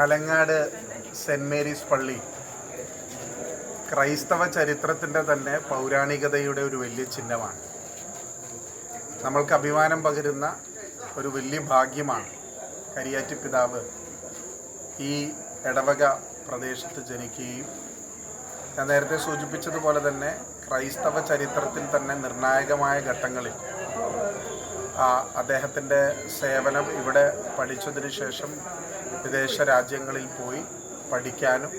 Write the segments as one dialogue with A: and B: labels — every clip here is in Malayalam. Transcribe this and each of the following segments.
A: ആലങ്ങാട് സെന്റ് മേരീസ് പള്ളി. ക്രൈസ്തവ ചരിത്രത്തിന്റെ തന്നെ പൗരാണികതയുടെ ഒരു വലിയ ചിഹ്നമാണ്. നമ്മൾക്ക് അഭിമാനം പകരുന്ന ഒരു വലിയ ഭാഗ്യമാണ് കരിയാറ്റി പിതാവ് ഈ ഇടവക പ്രദേശത്ത് ജനിക്കുകയും ഞാൻ നേരത്തെ സൂചിപ്പിച്ചതുപോലെ തന്നെ ക്രൈസ്തവ ചരിത്രത്തിൽ തന്നെ നിർണായകമായ ഘട്ടങ്ങളിൽ അദ്ദേഹത്തിന്റെ സേവനം ഇവിടെ പഠിച്ചതിന് ശേഷം വിദേശ രാജ്യങ്ങളിൽ പോയി പഠിക്കാനും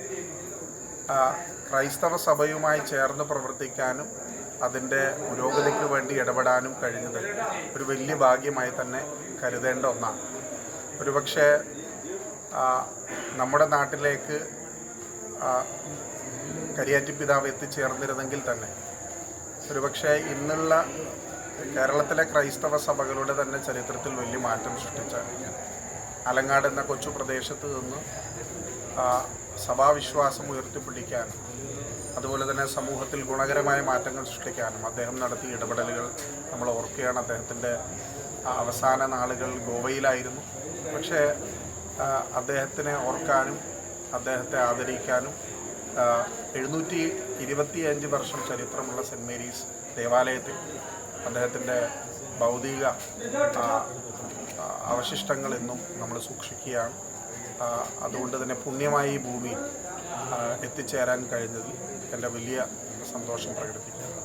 A: ക്രൈസ്തവ സഭയുമായി ചേർന്ന് പ്രവർത്തിക്കാനും അതിന്റെ പുരോഗതിക്ക് വേണ്ടി ഇടപെടാനും കഴിഞ്ഞത് ഒരു വലിയ ഭാഗ്യമായി തന്നെ കരുതേണ്ട ഒന്നാണ്. ഒരുപക്ഷെ നമ്മുടെ നാട്ടിലേക്ക് കരിയാറ്റി പിതാവ് എത്തിച്ചേർന്നിരുന്നെങ്കിൽ തന്നെ ഒരുപക്ഷെ ഇന്നുള്ള കേരളത്തിലെ ക്രൈസ്തവ സഭകളുടെ തന്നെ ചരിത്രത്തിൽ വലിയ മാറ്റം സൃഷ്ടിച്ച അലങ്ങാട് എന്ന കൊച്ചു പ്രദേശത്ത് നിന്ന് സഭാവിശ്വാസം ഉയർത്തിപ്പിടിക്കാനും അതുപോലെ തന്നെ സമൂഹത്തിൽ ഗുണകരമായ മാറ്റങ്ങൾ സൃഷ്ടിക്കാനും അദ്ദേഹം നടത്തിയ ഇടപെടലുകൾ നമ്മൾ ഓർക്കുകയാണ്. അദ്ദേഹത്തിന്റെ അവസാന നാളുകൾ ഗോവയിലായിരുന്നു. പക്ഷേ അദ്ദേഹത്തിനെ ഓർക്കാനും അദ്ദേഹത്തെ ആദരിക്കാനും എഴുന്നൂറ്റി ഇരുപത്തിയഞ്ച് വർഷം ചരിത്രമുള്ള സെന്റ് മേരീസ് ദേവാലയത്തിൽ അദ്ദേഹത്തിന്റെ ഭൗതിക അവശിഷ്ടങ്ങൾ എന്നും നമ്മൾ സൂക്ഷിക്കുകയാണ്. അതുകൊണ്ട് തന്നെ പുണ്യമായി ഈ ഭൂമി എത്തിച്ചേരാൻ കഴിഞ്ഞതിൽ എന്റെ വലിയ സന്തോഷം പ്രകടിപ്പിക്കുന്നു.